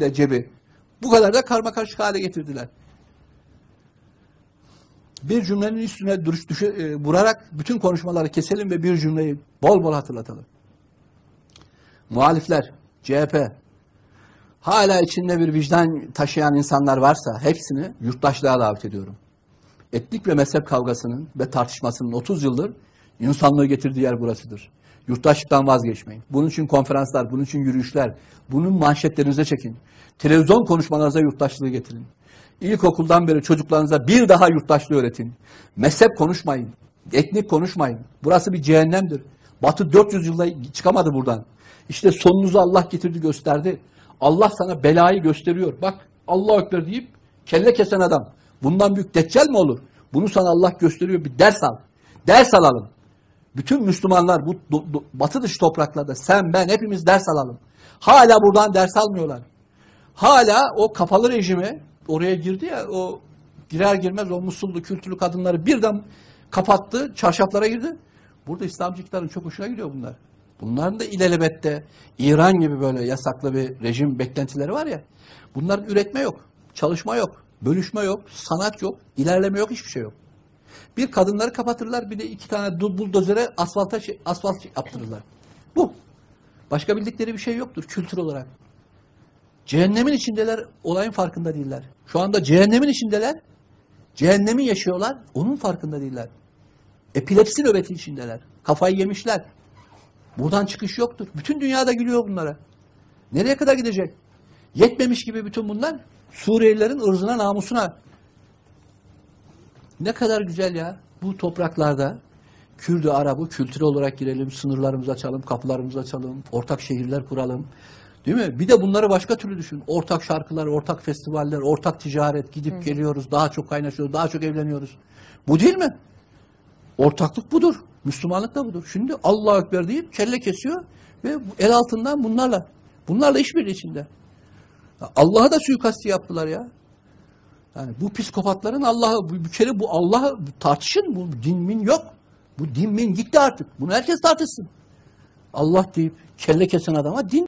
de cebi. Bu kadar da karma karışık hale getirdiler. Bir cümlenin üstüne duruş düşe, e, vurarak bütün konuşmaları keselim ve bir cümleyi bol bol hatırlatalım. Muhalifler, CHP, hala içinde bir vicdan taşıyan insanlar varsa hepsini yurttaşlığa davet ediyorum. Etnik ve mezhep kavgasının ve tartışmasının 30 yıldır insanlığı getirdiği yer burasıdır. Yurttaşlıktan vazgeçmeyin. Bunun için konferanslar, bunun için yürüyüşler, bunun manşetlerinize çekin. Televizyon konuşmalarınıza yurttaşlığı getirin. İlkokuldan beri çocuklarınıza bir daha yurttaşlığı öğretin. Mezhep konuşmayın. Etnik konuşmayın. Burası bir cehennemdir. Batı 400 yılda çıkamadı buradan. İşte sonunuzu Allah getirdi gösterdi. Allah sana belayı gösteriyor. Bak Allah Ekber deyip kelle kesen adam. Bundan büyük deccal mi olur? Bunu sana Allah gösteriyor. Bir ders al. Ders alalım. Bütün Müslümanlar bu do- do- batı dışı topraklarda sen ben hepimiz ders alalım. Hala buradan ders almıyorlar. Hala o kapalı rejimi oraya girdi ya o girer girmez o Musullu kültürlü kadınları birden kapattı, çarşaflara girdi. Burada İslamcıkların çok hoşuna gidiyor bunlar. Bunların da ilelebette İran gibi böyle yasaklı bir rejim beklentileri var ya. Bunların üretme yok, çalışma yok, bölüşme yok, sanat yok, ilerleme yok, hiçbir şey yok. Bir kadınları kapatırlar, bir de iki tane buldozere asfalta şey- asfalt yaptırırlar. Bu. Başka bildikleri bir şey yoktur kültür olarak. Cehennemin içindeler, olayın farkında değiller. Şu anda cehennemin içindeler, cehennemi yaşıyorlar, onun farkında değiller. Epilepsi nöbeti içindeler. Kafayı yemişler. Buradan çıkış yoktur. Bütün dünyada gülüyor bunlara. Nereye kadar gidecek? Yetmemiş gibi bütün bunlar Suriyelilerin ırzına, namusuna. Ne kadar güzel ya. Bu topraklarda Kürdü, Arabı kültürel olarak girelim, sınırlarımızı açalım, kapılarımızı açalım, ortak şehirler kuralım. Değil mi? Bir de bunları başka türlü düşün. Ortak şarkılar, ortak festivaller, ortak ticaret, gidip geliyoruz, daha çok kaynaşıyoruz, daha çok evleniyoruz. Bu değil mi? Ortaklık budur. Müslümanlık da budur. Şimdi Allahu Ekber deyip kelle kesiyor ve el altından bunlarla, bunlarla işbirliği içinde. Allah'a da suikasti yaptılar ya. Yani bu psikopatların Allah'ı, bir kere bu Allah'ı tartışın, bu din min yok. Bu din min gitti artık. Bunu herkes tartışsın. Allah deyip kelle kesen adama din